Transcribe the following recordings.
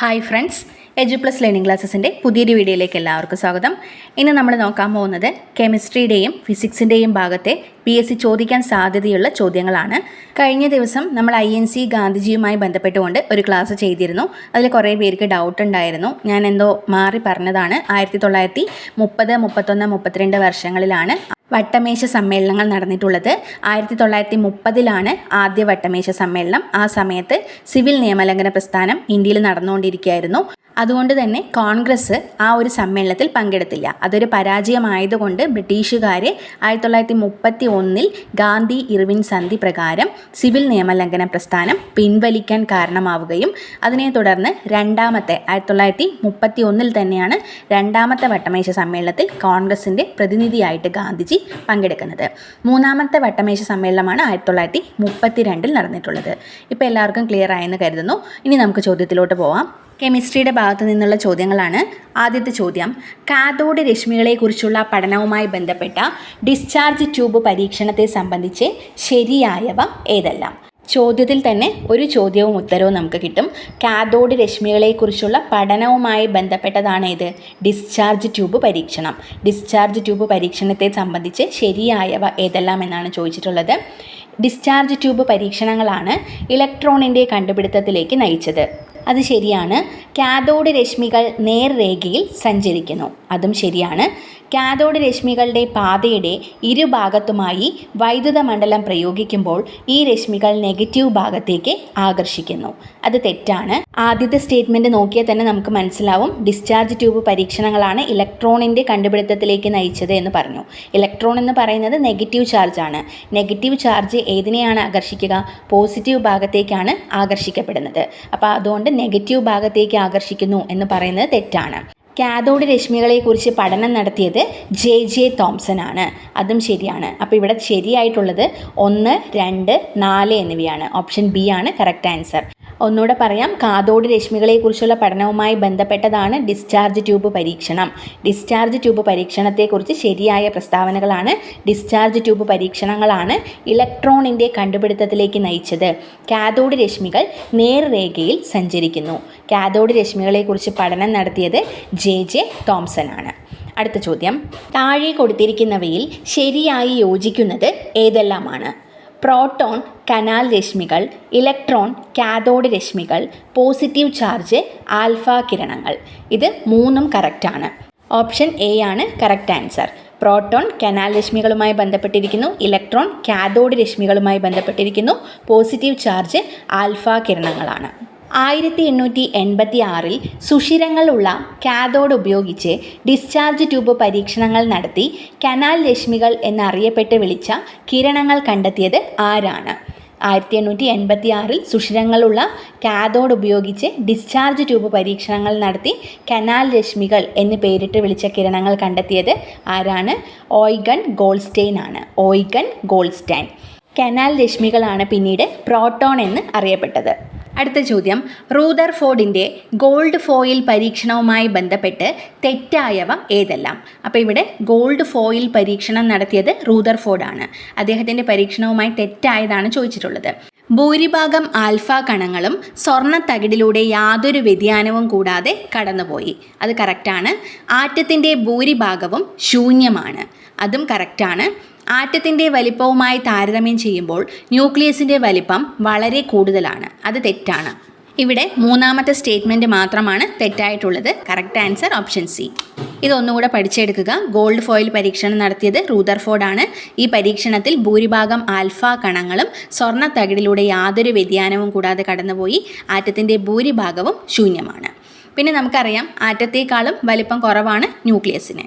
Hi friends edu plus learning ക്ലാസ്സസിന്റെ പുതിയൊരു വീഡിയോയിലേക്ക് എല്ലാവർക്കും സ്വാഗതം. ഇന്ന് നമ്മൾ നോക്കാൻ പോകുന്നത് കെമിസ്ട്രിയുടെയും ഫിസിക്സിന്റെയും ഭാഗത്തെ പി എസ് സി ചോദിക്കാൻ സാധ്യതയുള്ള ചോദ്യങ്ങളാണ്. കഴിഞ്ഞ ദിവസം നമ്മൾ ഐ എൻ സി ഗാന്ധിജിയുമായി ബന്ധപ്പെട്ടുകൊണ്ട് ഒരു ക്ലാസ് ചെയ്തിരുന്നു. അതിൽ കുറേ പേർക്ക് ഡൗട്ട് ഉണ്ടായിരുന്നു. ഞാൻ എന്തോ മാറി പറഞ്ഞതാണ്. ആയിരത്തി തൊള്ളായിരത്തി മുപ്പത് മുപ്പത്തൊന്ന് മുപ്പത്തിരണ്ട് വർഷങ്ങളിലാണ് വട്ടമേശ സമ്മേളനങ്ങൾ നടന്നിട്ടുള്ളത്. ആയിരത്തി തൊള്ളായിരത്തി മുപ്പതിലാണ് ആദ്യ വട്ടമേശ സമ്മേളനം. ആ സമയത്ത് സിവിൽ നിയമലംഘന പ്രസ്ഥാനം ഇന്ത്യയിൽ നടന്നുകൊണ്ടിരിക്കുകയായിരുന്നു. അതുകൊണ്ട് തന്നെ കോൺഗ്രസ് ആ ഒരു സമ്മേളനത്തിൽ പങ്കെടുത്തില്ല. അതൊരു പരാജയമായതുകൊണ്ട് ബ്രിട്ടീഷുകാരെ ആയിരത്തി തൊള്ളായിരത്തി മുപ്പത്തി ഒന്നിൽ ഗാന്ധി ഇർവിൻ സന്ധി പ്രകാരം സിവിൽ നിയമലംഘന പ്രസ്ഥാനം പിൻവലിക്കാൻ കാരണമാവുകയും അതിനെ തുടർന്ന് രണ്ടാമത്തെ ആയിരത്തി തൊള്ളായിരത്തി മുപ്പത്തി ഒന്നിൽ തന്നെയാണ് രണ്ടാമത്തെ വട്ടമേശ സമ്മേളനത്തിൽ കോൺഗ്രസിന്റെ പ്രതിനിധിയായിട്ട് ഗാന്ധിജി പങ്കെടുക്കുന്നത്. മൂന്നാമത്തെ വട്ടമേശ സമ്മേളനമാണ് ആയിരത്തി തൊള്ളായിരത്തി മുപ്പത്തി രണ്ടിൽ നടന്നിട്ടുള്ളത്. ഇപ്പോൾ എല്ലാവർക്കും ക്ലിയർ ആയെന്ന് കരുതുന്നു. ഇനി നമുക്ക് ചോദ്യത്തിലോട്ട് പോവാം. കെമിസ്ട്രിയുടെ ഭാഗത്തു നിന്നുള്ള ചോദ്യങ്ങളാണ് ആദ്യത്തെ ചോദ്യം. കാഥോഡ് രശ്മികളെക്കുറിച്ചുള്ള പഠനവുമായി ബന്ധപ്പെട്ട ഡിസ്ചാർജ് ട്യൂബ് പരീക്ഷണത്തെ സംബന്ധിച്ച് ശരിയായവ ഏതെല്ലാം? ചോദ്യത്തിൽ തന്നെ ഒരു ചോദ്യവും ഉത്തരവും നമുക്ക് കിട്ടും. കാഥോഡ് രശ്മികളെക്കുറിച്ചുള്ള പഠനവുമായി ബന്ധപ്പെട്ടതാണ് ഇത്. ഡിസ്ചാർജ് ട്യൂബ് പരീക്ഷണം. ഡിസ്ചാർജ് ട്യൂബ് പരീക്ഷണത്തെ സംബന്ധിച്ച് ശരിയായവ ഏതെല്ലാം എന്നാണ് ചോദിച്ചിട്ടുള്ളത്. ഡിസ്ചാർജ് ട്യൂബ് പരീക്ഷണങ്ങളാണ് ഇലക്ട്രോണിന്റെ കണ്ടുപിടുത്തത്തിലേക്ക് നയിച്ചത്. അത് ശരിയാണ്. കാഥോഡ് രശ്മികൾ നേർരേഖയിൽ സഞ്ചരിക്കുന്നു. അതും ശരിയാണ്. കാഥോഡ് രശ്മികളുടെ പാതയുടെ ഇരുഭാഗത്തുമായി വൈദ്യുത മണ്ഡലം പ്രയോഗിക്കുമ്പോൾ ഈ രശ്മികൾ നെഗറ്റീവ് ഭാഗത്തേക്ക് ആകർഷിക്കുന്നു. അത് തെറ്റാണ്. ആദ്യത്തെ സ്റ്റേറ്റ്മെന്റ് നോക്കിയാൽ തന്നെ നമുക്ക് മനസ്സിലാവും. ഡിസ്ചാർജ് ട്യൂബ് പരീക്ഷണങ്ങളാണ് ഇലക്ട്രോണിന്റെ കണ്ടുപിടുത്തത്തിലേക്ക് നയിച്ചത് എന്ന് പറഞ്ഞു. ഇലക്ട്രോൺ എന്ന് പറയുന്നത് നെഗറ്റീവ് ചാർജാണ് നെഗറ്റീവ് ചാർജ് ഏതിനെയാണ് ആകർഷിക്കുക? പോസിറ്റീവ് ഭാഗത്തേക്കാണ് ആകർഷിക്കപ്പെടുന്നത്. അപ്പോൾ അതുകൊണ്ട് നെഗറ്റീവ് ഭാഗത്തേക്ക് ആകർഷിക്കുന്നു എന്ന് പറയുന്നത് തെറ്റാണ്. കാഥോഡ് രശ്മികളെക്കുറിച്ച് പഠനം നടത്തിയത് ജെ ജെ തോംസൺ ആണ്. അതും ശരിയാണ്. അപ്പോൾ ഇവിടെ ശരിയായിട്ടുള്ളത് ഒന്ന് രണ്ട് നാല് എന്നിവയാണ്. ഓപ്ഷൻ ബി ആണ് കറക്റ്റ് ആൻസർ ഒന്നുകൂടെ പറയാം. കാഥോഡ് രശ്മികളെക്കുറിച്ചുള്ള പഠനവുമായി ബന്ധപ്പെട്ടതാണ് ഡിസ്ചാർജ് ട്യൂബ് പരീക്ഷണം. ഡിസ്ചാർജ് ട്യൂബ് പരീക്ഷണത്തെക്കുറിച്ച് ശരിയായ പ്രസ്താവനകളാണ് ഡിസ്ചാർജ് ട്യൂബ് പരീക്ഷണങ്ങളാണ് ഇലക്ട്രോണിന്റെ കണ്ടുപിടുത്തത്തിലേക്ക് നയിച്ചത്. കാതോട് രശ്മികൾ നേർരേഖയിൽ സഞ്ചരിക്കുന്നു. കാഥോഡ് രശ്മികളെക്കുറിച്ച് പഠനം നടത്തിയത് ജെ. ജെ. തോംസൺ ആണ് അടുത്ത ചോദ്യം. താഴെ കൊടുത്തിരിക്കുന്നവയിൽ ശരിയായി യോജിക്കുന്നത് ഏതെല്ലാമാണ്? പ്രോട്ടോൺ കനാൽ രശ്മികൾ ഇലക്ട്രോൺ കാഥോഡ് രശ്മികൾ പോസിറ്റീവ് ചാർജ് ആൽഫ കിരണങ്ങൾ. ഇത് മൂന്നും കറക്റ്റാണ് ഓപ്ഷൻ എ ആണ് കറക്റ്റ് ആൻസർ പ്രോട്ടോൺ കനാൽ രശ്മികളുമായി ബന്ധപ്പെട്ടിരിക്കുന്നു ഇലക്ട്രോൺ കാഥോഡ് രശ്മികളുമായി ബന്ധപ്പെട്ടിരിക്കുന്നു പോസിറ്റീവ് ചാർജ് ആൽഫ കിരണങ്ങളാണ്. ആയിരത്തി എണ്ണൂറ്റി എൺപത്തി ആറിൽ സുഷിരങ്ങളുള്ള കാഥോഡ് ഉപയോഗിച്ച് ഡിസ്ചാർജ് ട്യൂബ് പരീക്ഷണങ്ങൾ നടത്തി കനാൽ രശ്മികൾ എന്നറിയപ്പെട്ട് വിളിച്ച കിരണങ്ങൾ കണ്ടെത്തിയത് ആരാണ്? ആയിരത്തി എണ്ണൂറ്റി എൺപത്തി ആറിൽ സുഷിരങ്ങളുള്ള കാഥോഡ് ഉപയോഗിച്ച് ഡിസ്ചാർജ് ട്യൂബ് പരീക്ഷണങ്ങൾ നടത്തി കനാൽ രശ്മികൾ എന്ന് പേരിട്ട് വിളിച്ച കിരണങ്ങൾ കണ്ടെത്തിയത് ആരാണ്? ഓയ്ഗൺ ഗോൾസ്റ്റൈൻ ആണ്. ഓയ്ഗൺ ഗോൾസ്റ്റൈൻ. കനാൽ രശ്മികളാണ് പിന്നീട് പ്രോട്ടോൺ എന്ന് അറിയപ്പെട്ടത്. അടുത്ത ചോദ്യം. റൂദർ ഫോർഡിന്റെ ഗോൾഡ് ഫോയിൽ പരീക്ഷണവുമായി ബന്ധപ്പെട്ട് തെറ്റായവ ഏതെല്ലാം? അപ്പോൾ ഇവിടെ ഗോൾഡ് ഫോയിൽ പരീക്ഷണം നടത്തിയത് റൂദർ ഫോർഡാണ്. അദ്ദേഹത്തിന്റെ പരീക്ഷണവുമായി തെറ്റായതാണ് ചോദിച്ചിട്ടുള്ളത്. ഭൂരിഭാഗം ആൽഫ കണങ്ങളും സ്വർണ തകിടിലൂടെ യാതൊരു വ്യതിയാനവും കൂടാതെ കടന്നുപോയി. അത് കറക്റ്റാണ് ആറ്റത്തിന്റെ ഭൂരിഭാഗവും ശൂന്യമാണ്. അതും കറക്റ്റാണ് ആറ്റത്തിന്റെ വലിപ്പവുമായി താരതമ്യം ചെയ്യുമ്പോൾ ന്യൂക്ലിയസിന്റെ വലിപ്പം വളരെ കൂടുതലാണ്. അത് തെറ്റാണ്. ഇവിടെ മൂന്നാമത്തെ സ്റ്റേറ്റ്മെന്റ് മാത്രമാണ് തെറ്റായിട്ടുള്ളത്. Correct answer option C. ഇതൊന്നുകൂടെ പഠിച്ചെടുക്കുക. ഗോൾഡ് ഫോയിൽ പരീക്ഷണം നടത്തിയത് റൂദർഫോർഡാണ് ഈ പരീക്ഷണത്തിൽ ഭൂരിഭാഗം ആൽഫ കണങ്ങളും സ്വർണ തകിടിലൂടെ യാതൊരു വ്യതിയാനവും കൂടാതെ കടന്നുപോയി. ആറ്റത്തിന്റെ ഭൂരിഭാഗവും ശൂന്യമാണ്. പിന്നെ നമുക്കറിയാം ആറ്റത്തേക്കാളും വലിപ്പം കുറവാണ് ന്യൂക്ലിയസിന്.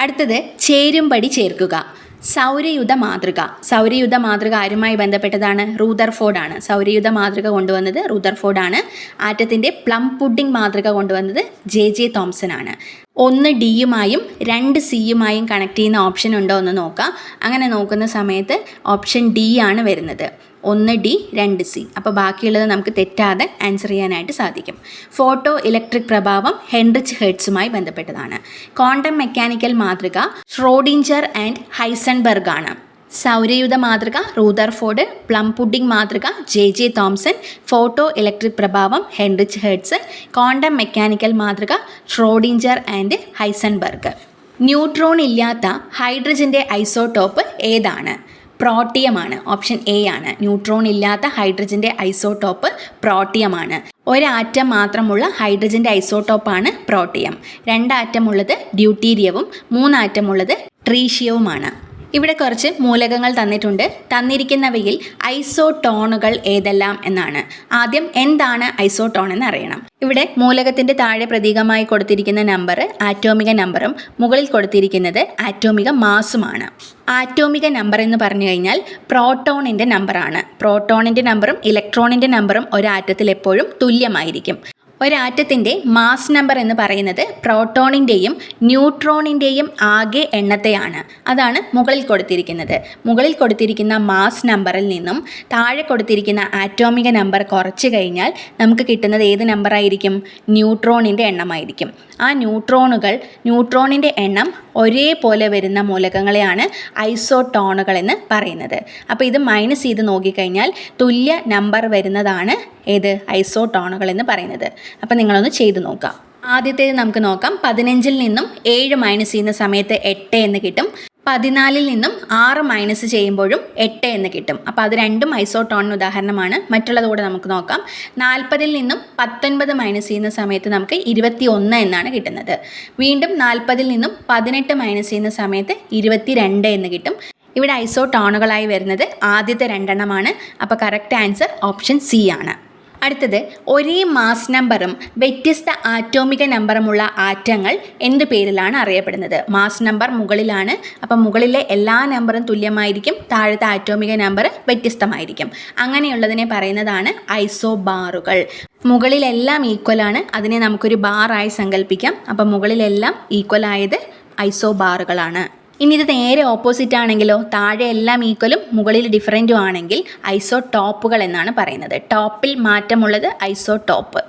അടുത്തത് ചേരുംപടി ചേർക്കുക. സൗരയുധ മാതൃക. സൗരയുധ മാതൃക ആരുമായി ബന്ധപ്പെട്ടതാണ്? റൂദർഫോർഡാണ് സൗരയുധ മാതൃക കൊണ്ടുവന്നത് റൂദർഫോർഡാണ് ആറ്റത്തിന്റെ പ്ലം പുഡിംഗ് മാതൃക കൊണ്ടുവന്നത് ജെ ജെ തോംസൺ ആണ് ഒന്ന് ഡിയുമായും രണ്ട് സിയുമായും കണക്ട് ചെയ്യുന്ന ഓപ്ഷൻ ഉണ്ടോ എന്ന് നോക്കാം. അങ്ങനെ നോക്കുന്ന സമയത്ത് ഓപ്ഷൻ ഡി ആണ് വരുന്നത്. ഒന്ന് ഡി രണ്ട് സി. അപ്പോൾ ബാക്കിയുള്ളത് നമുക്ക് തെറ്റാതെ ആൻസർ ചെയ്യാനായിട്ട് സാധിക്കും. ഫോട്ടോ ഇലക്ട്രിക് പ്രഭാവം ഹെൻറിച്ച് ഹെഡ്സുമായി ബന്ധപ്പെട്ടതാണ്. ക്വാണ്ടം മെക്കാനിക്കൽ മാതൃക ഷ്രോഡിഞ്ചർ ആൻഡ് ഹൈസൺബർഗ് ആണ് സൗരയുധ മാതൃക റൂദർഫോർഡ് പ്ലം പുഡിംഗ് മാതൃക J J Thomson photoelectric പ്രഭാവം ഹെൻറിച്ച് ഹെഡ്സ് ക്വാണ്ടം മെക്കാനിക്കൽ മാതൃക ഷ്രോഡിഞ്ചർ ആൻഡ് ഹൈസൺബർഗ് ന്യൂട്രോൺ ഇല്ലാത്ത ഹൈഡ്രജന്റെ ഐസോടോപ്പ് ഏതാണ്? പ്രോട്ടിയമാണ്. ഓപ്ഷൻ എ ആണ്. ന്യൂട്രോൺ ഇല്ലാത്ത ഹൈഡ്രജന്റെ ഐസോടോപ്പ് പ്രോട്ടിയമാണ്. ഒരാറ്റം മാത്രമുള്ള ഹൈഡ്രജന്റെ ഐസോടോപ്പാണ് പ്രോട്ടിയം. രണ്ടാറ്റമുള്ളത് ഡ്യൂട്ടീരിയവും മൂന്നാറ്റമുള്ളത് ട്രീഷ്യവുമാണ്. ഇവിടെ കുറച്ച് മൂലകങ്ങൾ തന്നിട്ടുണ്ട്. തന്നിരിക്കുന്നവയിൽ ഐസോടോണുകൾ ഏതെല്ലാം എന്നാണ്. ആദ്യം എന്താണ് ഐസോടോൺ എന്ന് അറിയണം ഇവിടെ മൂലകത്തിന്റെ താഴെ പ്രതീകമായി കൊടുത്തിരിക്കുന്ന നമ്പർ ആറ്റോമിക നമ്പറും മുകളിൽ കൊടുത്തിരിക്കുന്നത് ആറ്റോമിക മാസുമാണ് ആറ്റോമിക നമ്പർ എന്ന് പറഞ്ഞു കഴിഞ്ഞാൽ പ്രോട്ടോണിന്റെ നമ്പറാണ് പ്രോട്ടോണിന്റെ നമ്പറും ഇലക്ട്രോണിന്റെ നമ്പറും ഒരാറ്റത്തിൽ എപ്പോഴും തുല്യമായിരിക്കും. ഒരാറ്റത്തിന്റെ മാസ് നമ്പർ എന്ന് പറയുന്നത് പ്രോട്ടോണിന്റെയും ന്യൂട്രോണിന്റെയും ആകെ എണ്ണത്തെയാണ്. അതാണ് മുകളിൽ കൊടുത്തിരിക്കുന്നത്. മുകളിൽ കൊടുത്തിരിക്കുന്ന മാസ് നമ്പറിൽ നിന്നും താഴെ കൊടുത്തിരിക്കുന്ന ആറ്റോമിക നമ്പർ കുറച്ച് കഴിഞ്ഞാൽ നമുക്ക് കിട്ടുന്നത് ഏത് നമ്പറായിരിക്കും? ന്യൂട്രോണിന്റെ എണ്ണമായിരിക്കും. ആ ന്യൂട്രോണുകൾ ന്യൂട്രോണിന്റെ എണ്ണം ഒരേപോലെ വരുന്ന മൂലകങ്ങളെയാണ് ഐസോട്ടോണുകൾ എന്ന് പറയുന്നത്. അപ്പോൾ ഇത് മൈനസ് ചെയ്ത് നോക്കിക്കഴിഞ്ഞാൽ തുല്യ നമ്പർ വരുന്നതാണ് ഏത്? ഐസോട്ടോണുകൾ എന്ന് പറയുന്നത്. അപ്പോൾ നിങ്ങളൊന്ന് ചെയ്ത് നോക്കാം. ആദ്യത്തേത് നമുക്ക് നോക്കാം. പതിനഞ്ചിൽ നിന്നും ഏഴ് മൈനസ് ചെയ്യുന്ന സമയത്ത് എട്ട് എന്ന് കിട്ടും. പതിനാലിൽ നിന്നും ആറ് മൈനസ് ചെയ്യുമ്പോഴും എട്ട് എന്ന് കിട്ടും. അപ്പോൾ അത് രണ്ടും ഐസോട്ടോണിന് ഉദാഹരണമാണ്. മറ്റുള്ളത് കൂടെ നമുക്ക് നോക്കാം. നാൽപ്പതിൽ നിന്നും പത്തൊൻപത് മൈനസ് ചെയ്യുന്ന സമയത്ത് നമുക്ക് ഇരുപത്തി ഒന്ന് എന്നാണ് കിട്ടുന്നത്. വീണ്ടും നാൽപ്പതിൽ നിന്നും പതിനെട്ട് മൈനസ് ചെയ്യുന്ന സമയത്ത് ഇരുപത്തി രണ്ട് എന്ന് കിട്ടും. ഇവിടെ ഐസോട്ടോണുകളായി വരുന്നത് ആദ്യത്തെ രണ്ടെണ്ണമാണ്. അപ്പോൾ കറക്റ്റ് ആൻസർ ഓപ്ഷൻ സി ആണ്. അടുത്തത് ഒരേ മാസ് നമ്പറും വ്യത്യസ്ത ആറ്റോമിക നമ്പറുമുള്ള ആറ്റങ്ങൾ എന്ത് പേരിലാണ് അറിയപ്പെടുന്നത്? മാസ് നമ്പർ മുകളിലാണ്. അപ്പം മുകളിലെ എല്ലാ നമ്പറും തുല്യമായിരിക്കും താഴത്തെ ആറ്റോമിക നമ്പർ വ്യത്യസ്തമായിരിക്കും. അങ്ങനെയുള്ളതിനെ പറയുന്നതാണ് ഐസോബാറുകൾ. മുകളിലെല്ലാം ഈക്വലാണ് അതിനെ നമുക്കൊരു ബാറായി സങ്കല്പിക്കാം അപ്പം മുകളിലെല്ലാം ഈക്വലായത് ഐസോ ഐസോബാറുകളാണ്. ഇനി ഇത് നേരെ ഓപ്പോസിറ്റ് ആണെങ്കിലോ താഴെ എല്ലാം ഈക്വലും മുകളിൽ ഡിഫറന്റും ആണെങ്കിൽ ഐസോ ടോപ്പുകൾ എന്നാണ് പറയുന്നത്. ടോപ്പിൽ മാറ്റമുള്ളത് ഐസോ ടോപ്പ്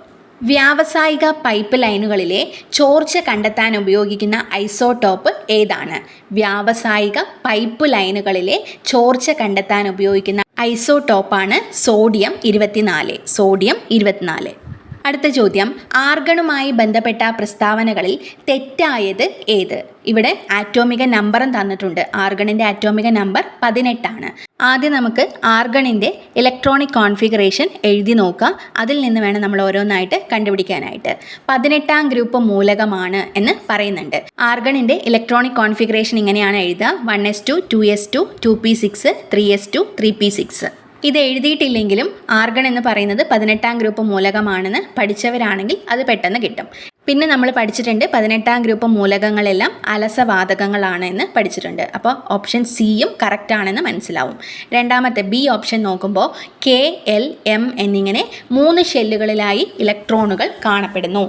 വ്യാവസായിക പൈപ്പ് ലൈനുകളിലെ ചോർച്ച കണ്ടെത്താൻ ഉപയോഗിക്കുന്ന ഐസോടോപ്പ് ഏതാണ്? വ്യാവസായിക പൈപ്പ് ലൈനുകളിലെ ചോർച്ച കണ്ടെത്താൻ ഉപയോഗിക്കുന്ന ഐസോടോപ്പാണ് സോഡിയം ഇരുപത്തിനാല്. സോഡിയം ഇരുപത്തിനാല്. അടുത്ത ചോദ്യം. ആർഗണുമായി ബന്ധപ്പെട്ട പ്രസ്താവനകളിൽ തെറ്റായത് ഏത്? ഇവിടെ ആറ്റോമിക നമ്പറും തന്നിട്ടുണ്ട്. ആർഗണിന്റെ ആറ്റോമിക നമ്പർ പതിനെട്ടാണ്. ആദ്യം നമുക്ക് ആർഗണിന്റെ ഇലക്ട്രോണിക് കോൺഫിഗറേഷൻ എഴുതി നോക്കാം. അതിൽ നിന്ന് വേണം നമ്മൾ ഓരോന്നായിട്ട് കണ്ടുപിടിക്കാനായിട്ട്. പതിനെട്ടാം ഗ്രൂപ്പ് മൂലകമാണ് എന്ന് പറയുന്നുണ്ട്. ആർഗണിന്റെ ഇലക്ട്രോണിക് കോൺഫിഗറേഷൻ ഇങ്ങനെയാണ് എഴുതുക. One S two two S two two P six three S two three P six. ഇത് എഴുതിയിട്ടില്ലെങ്കിലും ആർഗൺ എന്ന് പറയുന്നത് പതിനെട്ടാം ഗ്രൂപ്പ് മൂലകമാണെന്ന് പഠിച്ചവരാണെങ്കിൽ അത് പെട്ടെന്ന് കിട്ടും. പിന്നെ നമ്മൾ പഠിച്ചിട്ടുണ്ട് പതിനെട്ടാം ഗ്രൂപ്പ് മൂലകങ്ങളെല്ലാം അലസവാതകങ്ങളാണ് എന്ന് പഠിച്ചിട്ടുണ്ട്. അപ്പോൾ ഓപ്ഷൻ സിയും കറക്റ്റ് ആണെന്ന് മനസ്സിലാവും. രണ്ടാമത്തെ ബി ഓപ്ഷൻ നോക്കുമ്പോൾ കെ എൽ എം എന്നിങ്ങനെ മൂന്ന് ഷെല്ലുകളിലായി ഇലക്ട്രോണുകൾ കാണപ്പെടുന്നു.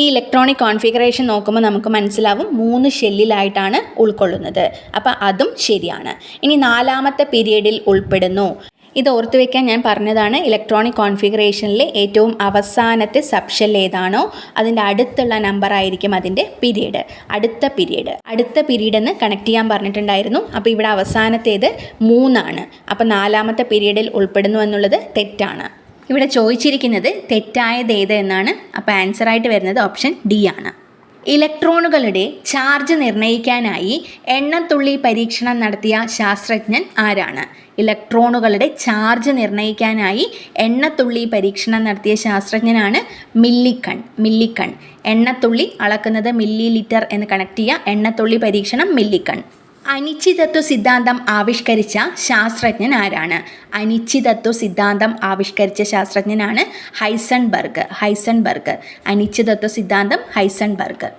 ഈ ഇലക്ട്രോണിക് കോൺഫിഗറേഷൻ നോക്കുമ്പോൾ നമുക്ക് മനസ്സിലാവും മൂന്ന് ഷെല്ലിലായിട്ടാണ് ഉൾക്കൊള്ളുന്നത്. അപ്പോൾ അതും ശരിയാണ്. ഇനി നാലാമത്തെ പീരീഡിൽ ഉൾപ്പെടുന്നു. ഇത് ഓർത്തു വെക്കാൻ ഞാൻ പറഞ്ഞതാണ് ഇലക്ട്രോണിക് കോൺഫിഗറേഷനിലെ ഏറ്റവും അവസാനത്തെ സബ്ഷെൽ ഏതാണോ അതിന്റെ അടുത്തുള്ള നമ്പർ ആയിരിക്കും അതിന്റെ പിരീഡ് അടുത്ത പിരീഡ് അടുത്ത പീരീഡ് എന്ന് കണക്ട് ചെയ്യാൻ പറഞ്ഞിട്ടുണ്ടായിരുന്നു. അപ്പോൾ ഇവിടെ അവസാനത്തേത് മൂന്നാണ്. അപ്പോൾ നാലാമത്തെ പിരീഡിൽ ഉൾപ്പെടുന്നു എന്നുള്ളത് തെറ്റാണ്. ഇവിടെ ചോദിച്ചിരിക്കുന്നത് തെറ്റായത് ഏത് എന്നാണ്? അപ്പോൾ ആൻസറായിട്ട് വരുന്നത് ഓപ്ഷൻ ഡി ആണ്. ഇലക്ട്രോണുകളുടെ ചാർജ് നിർണയിക്കാനായി എണ്ണത്തുള്ളി പരീക്ഷണം നടത്തിയ ശാസ്ത്രജ്ഞൻ ആരാണ്? ഇലക്ട്രോണുകളുടെ ചാർജ് നിർണയിക്കാനായി എണ്ണത്തുള്ളി പരീക്ഷണം നടത്തിയ ശാസ്ത്രജ്ഞനാണ് മില്ലിക്കൺ. മില്ലിക്കൺ. എണ്ണത്തുള്ളി അളക്കുന്നത് മില്ലി ലിറ്റർ എന്ന് കണക്ട് ചെയ്യുക എണ്ണത്തുള്ളി പരീക്ഷണം മില്ലിക്കൺ. അനിശ്ചിതത്വ സിദ്ധാന്തം ആവിഷ്കരിച്ച ശാസ്ത്രജ്ഞൻ ആരാണ്? അനിശ്ചിതത്വ സിദ്ധാന്തം ആവിഷ്കരിച്ച ശാസ്ത്രജ്ഞനാണ് ഹൈസൺബർഗ്. ഹൈസൺബർഗ്. അനിശ്ചിതത്വ സിദ്ധാന്തം ഹൈസൺബർഗ്.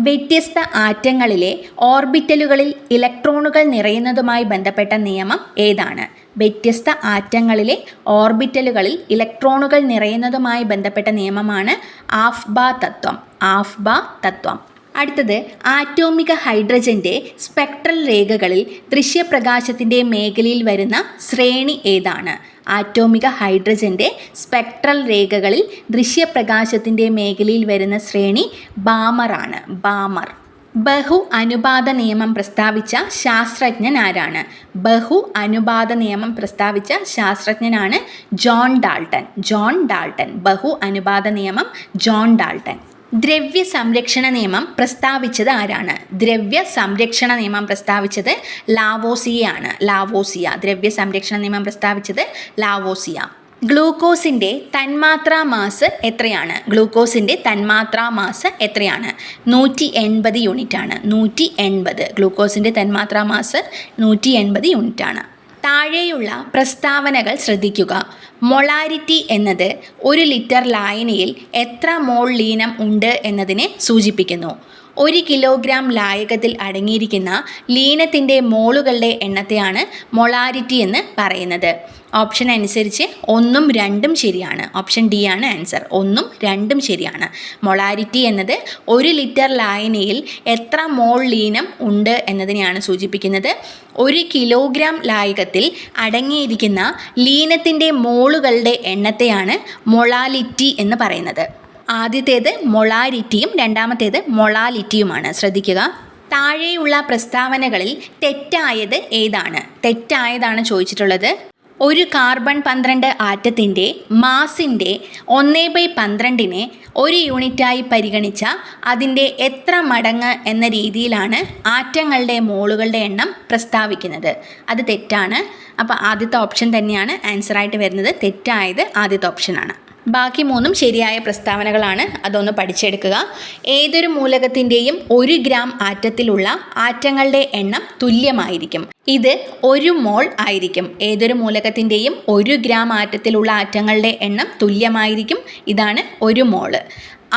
വ്യത്യസ്ത ആറ്റങ്ങളിലെ ഓർബിറ്റലുകളിൽ ഇലക്ട്രോണുകൾ നിറയുന്നതുമായി ബന്ധപ്പെട്ട നിയമം ഏതാണ്? വ്യത്യസ്ത ആറ്റങ്ങളിലെ ഓർബിറ്റലുകളിൽ ഇലക്ട്രോണുകൾ നിറയുന്നതുമായി ബന്ധപ്പെട്ട നിയമമാണ് ആഫ്ബ തത്വം. ആഫ്ബ തത്വം. അടുത്തത് ആറ്റോമിക ഹൈഡ്രജന്റെ സ്പെക്ട്രൽ രേഖകളിൽ ദൃശ്യപ്രകാശത്തിന്റെ മേഖലയിൽ വരുന്ന ശ്രേണി ഏതാണ്? ആറ്റോമിക ഹൈഡ്രജന്റെ സ്പെക്ട്രൽ രേഖകളിൽ ദൃശ്യപ്രകാശത്തിന്റെ മേഖലയിൽ വരുന്ന ശ്രേണി ബാമറാണ് ബാമർ. ബഹു അനുപാത നിയമം പ്രസ്താവിച്ച ശാസ്ത്രജ്ഞൻ ആരാണ്? ബഹു അനുപാത നിയമം പ്രസ്താവിച്ച ശാസ്ത്രജ്ഞനാണ് ജോൺ ഡാൾട്ടൺ. John Dalton. ബഹു അനുപാത നിയമം ജോൺ ഡാൾട്ടൺ. ദ്രവ്യ സംരക്ഷണ നിയമം പ്രസ്താവിച്ചത് ആരാണ്? ദ്രവ്യ സംരക്ഷണ നിയമം പ്രസ്താവിച്ചത് ലാവോസിയയാണ്. ലാവോസിയ. ദ്രവ്യ സംരക്ഷണ നിയമം പ്രസ്താവിച്ചത് ലാവോസിയ. ഗ്ലൂക്കോസിന്റെ തന്മാത്രാ മാസ് എത്രയാണ്? ഗ്ലൂക്കോസിന്റെ തന്മാത്രാ മാസ് എത്രയാണ്? നൂറ്റി എൺപത് യൂണിറ്റ് ആണ് നൂറ്റി എൺപത് ഗ്ലൂക്കോസിന്റെ തന്മാത്രാ മാസ് നൂറ്റി എൺപത് യൂണിറ്റ് ആണ് താഴെയുള്ള പ്രസ്താവനകൾ ശ്രദ്ധിക്കുക. മൊളാരിറ്റി എന്നത് ഒരു ലിറ്റർ ലായനിയിൽ എത്ര മോൾ ലീനം ഉണ്ട് എന്നതിനെ സൂചിപ്പിക്കുന്നു. ഒരു കിലോഗ്രാം ലായകത്തിൽ അടങ്ങിയിരിക്കുന്ന ലീനത്തിന്റെ മോളുകളുടെ എണ്ണത്തെയാണ് മൊളാരിറ്റി എന്ന് പറയുന്നത്. ഓപ്ഷൻ അനുസരിച്ച് ഒന്നും രണ്ടും ശരിയാണ്. ഓപ്ഷൻ ഡി ആണ് ആൻസർ ഒന്നും രണ്ടും ശരിയാണ്. മൊളാരിറ്റി എന്നത് ഒരു ലിറ്റർ ലായനിയിൽ എത്ര മോൾ ലീനം ഉണ്ട് എന്നതിനെയാണ് സൂചിപ്പിക്കുന്നത്. ഒരു കിലോഗ്രാം ലായകത്തിൽ അടങ്ങിയിരിക്കുന്ന ലീനത്തിന്റെ മോളുകളുടെ എണ്ണത്തെയാണ് മൊളാലിറ്റി എന്ന് പറയുന്നത്. ആദ്യത്തേത് മൊളാരിറ്റിയും രണ്ടാമത്തേത് മൊളാലിറ്റിയുമാണ് ശ്രദ്ധിക്കുക. താഴെയുള്ള പ്രസ്താവനകളിൽ തെറ്റായത് ഏതാണ്? തെറ്റായതാണ് ചോദിച്ചിട്ടുള്ളത്. ഒരു കാർബൺ പന്ത്രണ്ട് ആറ്റത്തിന്റെ മാസിന്റെ ഒന്നേ ബൈ പന്ത്രണ്ടിനെ ഒരു യൂണിറ്റായി പരിഗണിച്ച അതിന്റെ എത്ര മടങ്ങ് എന്ന രീതിയിലാണ് ആറ്റങ്ങളുടെ മോളുകളുടെ എണ്ണം പ്രസ്താവിക്കുന്നത്. അത് തെറ്റാണ്. അപ്പോൾ ആദ്യത്തെ ഓപ്ഷൻ തന്നെയാണ് ആൻസറായിട്ട് വരുന്നത്. തെറ്റായത് ആദ്യത്തെ ഓപ്ഷനാണ്. ബാക്കി മൂന്നും ശരിയായ പ്രസ്താവനകളാണ്. അതൊന്ന് പഠിച്ചെടുക്കുക. ഏതൊരു മൂലകത്തിന്റെയും ഒരു ഗ്രാം ആറ്റത്തിലുള്ള ആറ്റങ്ങളുടെ എണ്ണം തുല്യമായിരിക്കും. ഇത് ഒരു മോൾ ആയിരിക്കും. ഏതൊരു മൂലകത്തിന്റെയും ഒരു ഗ്രാം ആറ്റത്തിലുള്ള ആറ്റങ്ങളുടെ എണ്ണം തുല്യമായിരിക്കും. ഇതാണ് ഒരു മോൾ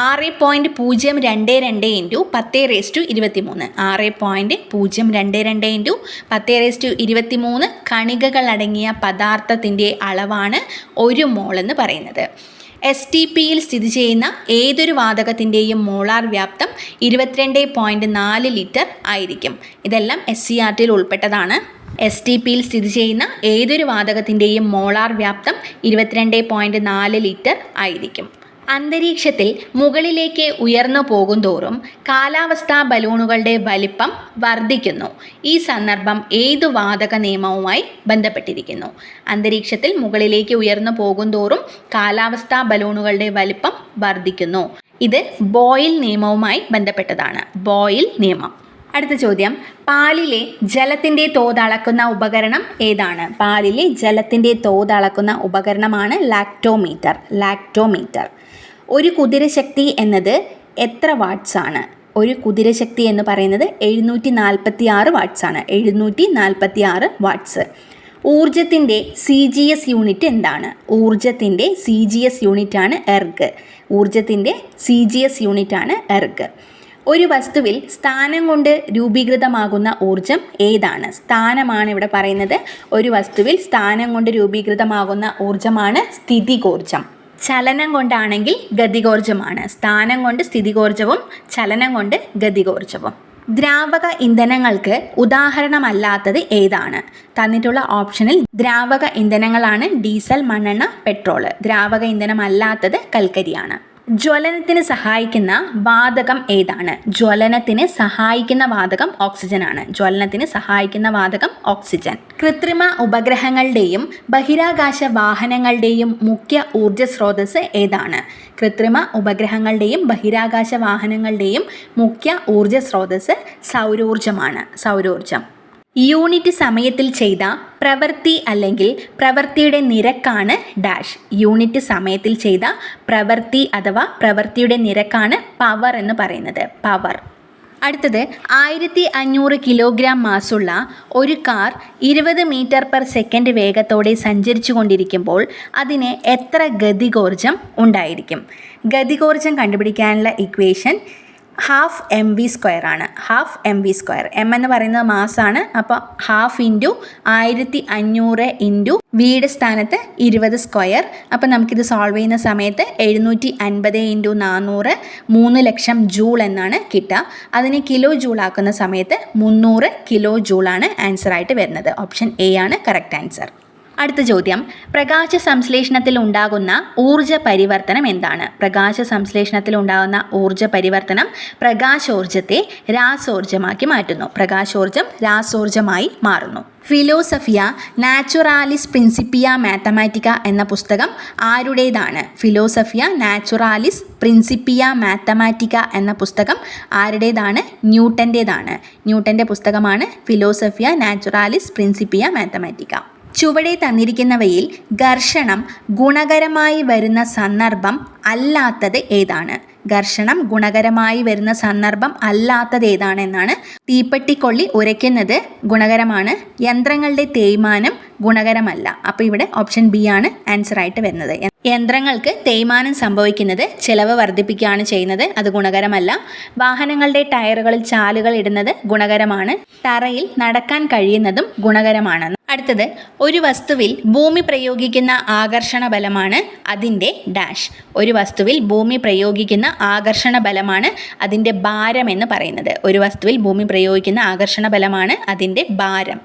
ആറ് പോയിന്റ് പൂജ്യം രണ്ട് രണ്ട് ഇന്റു പത്ത് റേസ് ടു ഇരുപത്തി മൂന്ന് ആറ് പോയിന്റ് പൂജ്യം രണ്ട് രണ്ട് ഇന്റു പത്ത് റേസ് ടു ഇരുപത്തി മൂന്ന് കണികകളടങ്ങിയ പദാർത്ഥത്തിന്റെ അളവാണ് ഒരു മോൾ എന്ന് പറയുന്നത്. എസ് ടി പിയിൽ സ്ഥിതി ചെയ്യുന്ന ഏതൊരു വാതകത്തിന്റെയും മോളാർ വ്യാപ്തം ഇരുപത്തിരണ്ട് പോയിന്റ് നാല് ലിറ്റർ ആയിരിക്കും. ഇതെല്ലാം എസ് സി ആർ ടിയിൽ ഉൾപ്പെട്ടതാണ്. എസ് ടി പിയിൽ സ്ഥിതി ചെയ്യുന്ന ഏതൊരു വാതകത്തിന്റെയും മോളാർ വ്യാപ്തം ഇരുപത്തിരണ്ട് പോയിന്റ് നാല് ലിറ്റർ ആയിരിക്കും. അന്തരീക്ഷത്തിൽ മുകളിലേക്ക് ഉയർന്നു പോകുന്തോറും കാലാവസ്ഥാ ബലൂണുകളുടെ വലിപ്പം വർദ്ധിക്കുന്നു. ഈ സന്ദർഭം ഏതു വാതക നിയമവുമായി ബന്ധപ്പെട്ടിരിക്കുന്നു? അന്തരീക്ഷത്തിൽ മുകളിലേക്ക് ഉയർന്നു പോകുന്തോറും കാലാവസ്ഥാ ബലൂണുകളുടെ വലിപ്പം വർദ്ധിക്കുന്നു. ഇത് ബോയിൽ നിയമവുമായി ബന്ധപ്പെട്ടതാണ്. ബോയിൽ നിയമം. അടുത്ത ചോദ്യം. പാലിലെ ജലത്തിന്റെ തോത് അളക്കുന്ന ഉപകരണം ഏതാണ്? പാലിലെ ജലത്തിന്റെ തോത് അളക്കുന്ന ഉപകരണമാണ് ലാക്ടോമീറ്റർ. ലാക്ടോമീറ്റർ. ഒരു കുതിരശക്തി എന്നത് എത്ര വാട്ട്സ് ആണ്? ഒരു കുതിരശക്തി എന്ന് പറയുന്നത് എഴുന്നൂറ്റി നാൽപ്പത്തി ആറ് വാട്ട്സ് ആണ്. എഴുന്നൂറ്റി നാൽപ്പത്തി ആറ് വാട്ട്സ് ഊർജത്തിന്റെ സി ജി എസ് യൂണിറ്റ് എന്താണ് ഊർജത്തിന്റെ സി ജി എസ് യൂണിറ്റാണ് എർഗ് ഊർജത്തിന്റെ സി ജി എസ് യൂണിറ്റാണ് എർഗ്. ഒരു വസ്തുവിൽ സ്ഥാനം കൊണ്ട് രൂപീകൃതമാകുന്ന ഊർജം ഏതാണ്? സ്ഥാനമാണ് ഇവിടെ പറയുന്നത്. ഒരു വസ്തുവിൽ സ്ഥാനം കൊണ്ട് രൂപീകൃതമാകുന്ന ഊർജമാണ് സ്ഥിതികോർജം ചലനം കൊണ്ടാണെങ്കിൽ ഗതികോർജമാണ്. സ്ഥാനം കൊണ്ട് സ്ഥിതികോർജവും ചലനം കൊണ്ട് ഗതികോർജവും. ദ്രാവക ഇന്ധനങ്ങൾക്ക് ഉദാഹരണമല്ലാത്തത് ഏതാണ്? തന്നിട്ടുള്ള ഓപ്ഷനിൽ ദ്രാവക ഇന്ധനങ്ങളാണ് ഡീസൽ മണ്ണെണ്ണ പെട്രോൾ. ദ്രാവക ഇന്ധനമല്ലാത്തത് കൽക്കരിയാണ്. ജ്വലനത്തിന് സഹായിക്കുന്ന വാതകം ഏതാണ്? ജ്വലനത്തിന് സഹായിക്കുന്ന വാതകം ഓക്സിജൻ ആണ്. ജ്വലനത്തിന് സഹായിക്കുന്ന വാതകം ഓക്സിജൻ കൃത്രിമ ഉപഗ്രഹങ്ങളുടെയും ബഹിരാകാശ വാഹനങ്ങളുടെയും മുഖ്യ ഊർജ സ്രോതസ് ഏതാണ്? കൃത്രിമ ഉപഗ്രഹങ്ങളുടെയും ബഹിരാകാശ വാഹനങ്ങളുടെയും മുഖ്യ ഊർജ സ്രോതസ് സൗരോർജമാണ് സൗരോർജം യൂണിറ്റ് സമയത്തിൽ ചെയ്ത പ്രവൃത്തി അല്ലെങ്കിൽ പ്രവൃത്തിയുടെ നിരക്കാണ് ഡാഷ്. യൂണിറ്റ് സമയത്തിൽ ചെയ്ത പ്രവൃത്തി അഥവാ പ്രവൃത്തിയുടെ നിരക്കാണ് പവർ എന്ന് പറയുന്നത്. പവർ. അടുത്തത് ആയിരത്തി അഞ്ഞൂറ് കിലോഗ്രാം മാസുള്ള ഒരു കാർ ഇരുപത് മീറ്റർ പെർ സെക്കൻഡ് വേഗത്തോടെ സഞ്ചരിച്ചു കൊണ്ടിരിക്കുമ്പോൾ അതിന് എത്ര ഗതികോർജം ഉണ്ടായിരിക്കും? ഗതികോർജം കണ്ടുപിടിക്കാനുള്ള equation half M V square ആണ്. Half M V square M എന്ന് പറയുന്നത് മാസാണ്. അപ്പോൾ ഹാഫ് ഇന്റു ആയിരത്തി അഞ്ഞൂറ് ഇന്റു വിയുടെ സ്ഥാനത്ത് ഇരുപത് സ്ക്വയർ അപ്പോൾ നമുക്കിത് സോൾവ് ചെയ്യുന്ന സമയത്ത് എഴുന്നൂറ്റി അൻപത് ഇന്റു നാനൂറ് മൂന്ന് ലക്ഷം ജൂൾ എന്നാണ് കിട്ടുക. അതിനെ കിലോ ജൂൾ ആക്കുന്ന സമയത്ത് മുന്നൂറ് കിലോ ജൂളാണ് ആൻസർ ആയിട്ട് വരുന്നത്. ഓപ്ഷൻ എ ആണ് കറക്റ്റ് ആൻസർ അടുത്ത ചോദ്യം. പ്രകാശ സംശ്ലേഷണത്തിൽ ഉണ്ടാകുന്ന ഊർജ പരിവർത്തനം എന്താണ്? പ്രകാശ സംശ്ലേഷണത്തിൽ ഉണ്ടാകുന്ന ഊർജ പരിവർത്തനം പ്രകാശോർജത്തെ രാസോർജമാക്കി മാറ്റുന്നു. പ്രകാശോർജം രാസോർജമായി മാറുന്നു. ഫിലോസഫിയ നാച്ചുറാലിസ് പ്രിൻസിപ്പിയ മാത്തമാറ്റിക്ക എന്ന പുസ്തകം ആരുടേതാണ്? ഫിലോസഫിയ നാച്ചുറാലിസ് പ്രിൻസിപ്പിയ മാത്തമാറ്റിക്ക എന്ന പുസ്തകം ആരുടേതാണ്? ന്യൂട്ടന്റേതാണ് ന്യൂട്ടന്റെ പുസ്തകമാണ് ഫിലോസഫിയ നാച്ചുറാലിസ് പ്രിൻസിപ്പിയ മാത്തമാറ്റിക്ക. ചുവടെ തന്നിരിക്കുന്നവയിൽ ഘർഷണം ഗുണകരമായി വരുന്ന സന്ദർഭം അല്ലാത്തത് ഏതാണ്? ഘർഷണം ഗുണകരമായി വരുന്ന സന്ദർഭം അല്ലാത്തത് ഏതാണെന്നാണ് തീപ്പെട്ടിക്കൊള്ളി ഉരയ്ക്കുന്നത്. ഗുണകരമാണ്. യന്ത്രങ്ങളുടെ തേയ്മാനം ഗുണകരമല്ല. അപ്പോൾ ഇവിടെ ഓപ്ഷൻ ബി ആണ് ആൻസർ ആയിട്ട് വരുന്നത്. യന്ത്രങ്ങൾക്ക് തേയ്മാനം സംഭവിക്കുന്നത് ചിലവ് വർദ്ധിപ്പിക്കുകയാണ് ചെയ്യുന്നത്. അത് ഗുണകരമല്ല. വാഹനങ്ങളുടെ ടയറുകളിൽ ചാലുകൾ ഇടുന്നത് ഗുണകരമാണ്. തറയിൽ നടക്കാൻ കഴിയുന്നതും ഗുണകരമാണ്. അടുത്തത് ഒരു വസ്തുവിൽ ഭൂമി പ്രയോഗിക്കുന്ന ആകർഷണ ബലമാണ് അതിന്റെ ഡാഷ്. ഒരു വസ്തുവിൽ ഭൂമി പ്രയോഗിക്കുന്ന ആകർഷണ ബലമാണ് അതിന്റെ ഭാരം എന്ന് പറയുന്നത്. ഒരു വസ്തുവിൽ ഭൂമി പ്രയോഗിക്കുന്ന ആകർഷണ ബലമാണ് അതിന്റെ ഭാരം.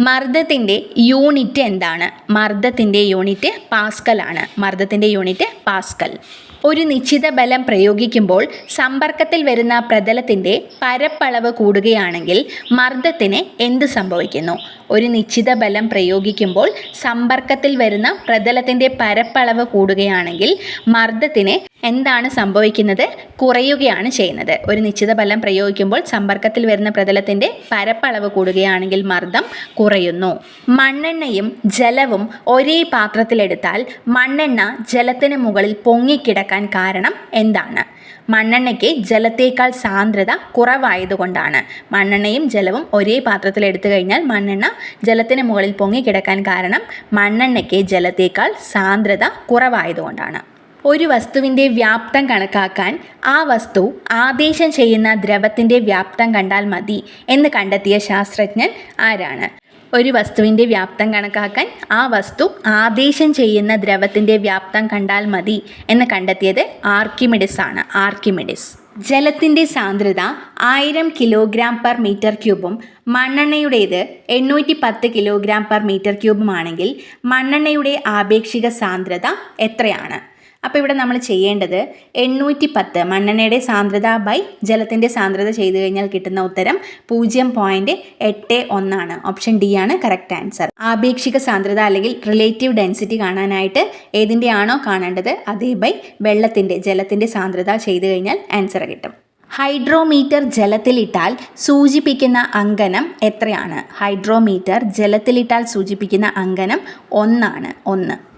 മർദ്ദത്തിന്റെ യൂണിറ്റ് എന്താണ്? മർദ്ദത്തിന്റെ യൂണിറ്റ് പാസ്കൽ ആണ് മർദ്ദത്തിന്റെ യൂണിറ്റ് പാസ്കൽ. ഒരു നിശ്ചിത ബലം പ്രയോഗിക്കുമ്പോൾ സമ്പർക്കത്തിൽ വരുന്ന പ്രതലത്തിന്റെ പരപ്പളവ് കൂടുകയാണെങ്കിൽ മർദ്ദത്തിന് എന്ത് സംഭവിക്കുന്നു? ഒരു നിശ്ചിത ബലം പ്രയോഗിക്കുമ്പോൾ സമ്പർക്കത്തിൽ വരുന്ന പ്രതലത്തിന്റെ പരപ്പളവ് കൂടുകയാണെങ്കിൽ മർദ്ദത്തിന് എന്താണ് സംഭവിക്കുന്നത്? കുറയുകയാണ് ചെയ്യുന്നത്. ഒരു നിശ്ചിത ബലം പ്രയോഗിക്കുമ്പോൾ സമ്പർക്കത്തിൽ വരുന്ന പ്രതലത്തിന്റെ പരപ്പളവ് കൂടുകയാണെങ്കിൽ മർദ്ദം കുറയുന്നു. മണ്ണെണ്ണയും ജലവും ഒരേ പാത്രത്തിലെടുത്താൽ മണ്ണെണ്ണ ജലത്തിന് മുകളിൽ പൊങ്ങിക്കിടക്കാൻ കാരണം എന്താണ്? മണ്ണെണ്ണയ്ക്ക് ജലത്തേക്കാൾ സാന്ദ്രത കുറവായതുകൊണ്ടാണ്. മണ്ണെണ്ണയും ജലവും ഒരേ പാത്രത്തിൽ എടുത്തു കഴിഞ്ഞാൽ മണ്ണെണ്ണ ജലത്തിന് മുകളിൽ പൊങ്ങിക്കിടക്കാൻ കാരണം മണ്ണെണ്ണയ്ക്ക് ജലത്തേക്കാൾ സാന്ദ്രത കുറവായതുകൊണ്ടാണ്. ഒരു വസ്തുവിന്റെ വ്യാപ്തം കണക്കാക്കാൻ ആ വസ്തു ആദേശം ചെയ്യുന്ന ദ്രവത്തിന്റെ വ്യാപ്തം കണ്ടാൽ മതി എന്ന് കണ്ടെത്തിയ ശാസ്ത്രജ്ഞൻ ആരാണ്? ഒരു വസ്തുവിന്റെ വ്യാപ്തം കണക്കാക്കാൻ ആ വസ്തു ആദേശം ചെയ്യുന്ന ദ്രവത്തിന്റെ വ്യാപ്തം കണ്ടാൽ മതി എന്ന് കണ്ടെത്തിയത് ആർക്കിമിഡിസ് ആണ്. ആർക്കിമിഡിസ്. ജലത്തിന്റെ സാന്ദ്രത ആയിരം കിലോഗ്രാം പെർ മീറ്റർ ക്യൂബും മണ്ണെണ്ണയുടേത് എണ്ണൂറ്റി പത്ത് കിലോഗ്രാം പെർ മീറ്റർ ക്യൂബുമാണെങ്കിൽ മണ്ണെണ്ണയുടെ ആപേക്ഷിക സാന്ദ്രത എത്രയാണ്? അപ്പോൾ ഇവിടെ നമ്മൾ ചെയ്യേണ്ടത് എണ്ണൂറ്റി പത്ത് മണ്ണെണ്ണയുടെ സാന്ദ്രത ബൈ ജലത്തിന്റെ സാന്ദ്രത ചെയ്തു കഴിഞ്ഞാൽ കിട്ടുന്ന ഉത്തരം പൂജ്യം പോയിന്റ് എട്ട് ഒന്നാണ്. ഓപ്ഷൻ ഡി ആണ് കറക്റ്റ് ആൻസർ ആപേക്ഷിക സാന്ദ്രത അല്ലെങ്കിൽ റിലേറ്റീവ് ഡെൻസിറ്റി കാണാനായിട്ട് ഏതിന്റെ ആണോ കാണേണ്ടത് അതേ ബൈ വെള്ളത്തിന്റെ ജലത്തിന്റെ സാന്ദ്രത ചെയ്തു കഴിഞ്ഞാൽ ആൻസർ കിട്ടും. ഹൈഡ്രോമീറ്റർ ജലത്തിലിട്ടാൽ സൂചിപ്പിക്കുന്ന അങ്കനം എത്രയാണ്? ഹൈഡ്രോമീറ്റർ ജലത്തിലിട്ടാൽ സൂചിപ്പിക്കുന്ന അങ്കനം ഒന്നാണ്. ഒന്ന്.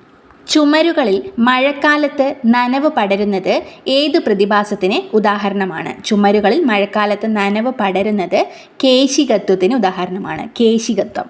ചുമരുകളിൽ മഴക്കാലത്ത് നനവ് പടരുന്നത് ഏത് പ്രതിഭാസത്തിന് ഉദാഹരണമാണ്? ചുമരുകളിൽ മഴക്കാലത്ത് നനവ് പടരുന്നത് കേശികത്വത്തിന് ഉദാഹരണമാണ്. കേശികത്വം.